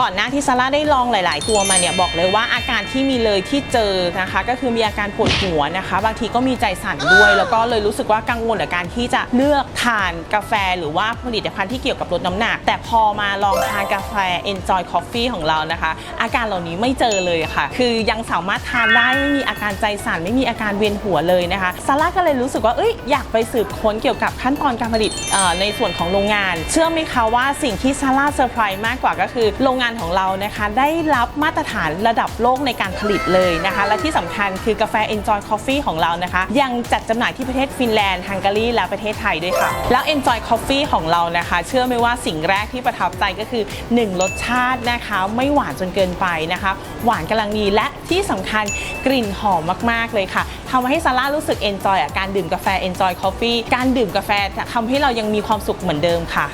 ก่อนหน้าที่ซาร่าได้ลองหลาย ๆ ตัวมาเนี่ยบอกเลยว่าอาการที่มีเลยที่เจอนะคะ ก็คือมีอาการปวดหัวนะคะ บางทีก็มีใจสั่นด้วย แล้วก็เลยรู้สึกว่ากังวลกับการที่จะเลือกทานกาแฟหรือว่าผลิตภัณฑ์ที่เกี่ยวกับลดน้ำหนัก แต่พอมาลองทานกาแฟ Enjoy Coffee ของเรานะคะ อาการเหล่านี้ไม่เจอเลยค่ะ คือยังสามารถทานได้ไม่มีอาการใจสั่นไม่มีอาการเวียนหัวเลยนะคะซาร่าก็เลยรู้สึกว่าเอ้ยอยากไปสืบค้นเกี่ยวกับขั้นตอนการผลิตในส่วนของโรงงาน เชื่อไหมคะว่าสิ่งที่ซาร่าเซอร์ไพรส์มากกว่าก็คือโรงงานงานของเรานะคะได้รับมาตรฐานระดับโลกในการผลิตเลยนะคะ และที่สำคัญคือกาแฟ Enjoy Coffee ของเรานะคะ ยังจัดจำหน่ายที่ประเทศฟินแลนด์ฮังการีและประเทศไทยด้วยค่ะ แล้ว Enjoy Coffee ของเรานะคะ เชื่อไหมว่าสิ่งแรกที่ประทับใจก็คือ 1 รสชาตินะคะ ไม่หวานจนเกินไปนะคะ หวานกำลังดีและที่สำคัญกลิ่นหอมมาก ๆ เลยค่ะทำให้ซาร่ารู้สึก enjoy กับการดื่มกาแฟ enjoy coffee การดื่มกาแฟทำให้เรายังมีความสุขเหมือนเดิมค่ะ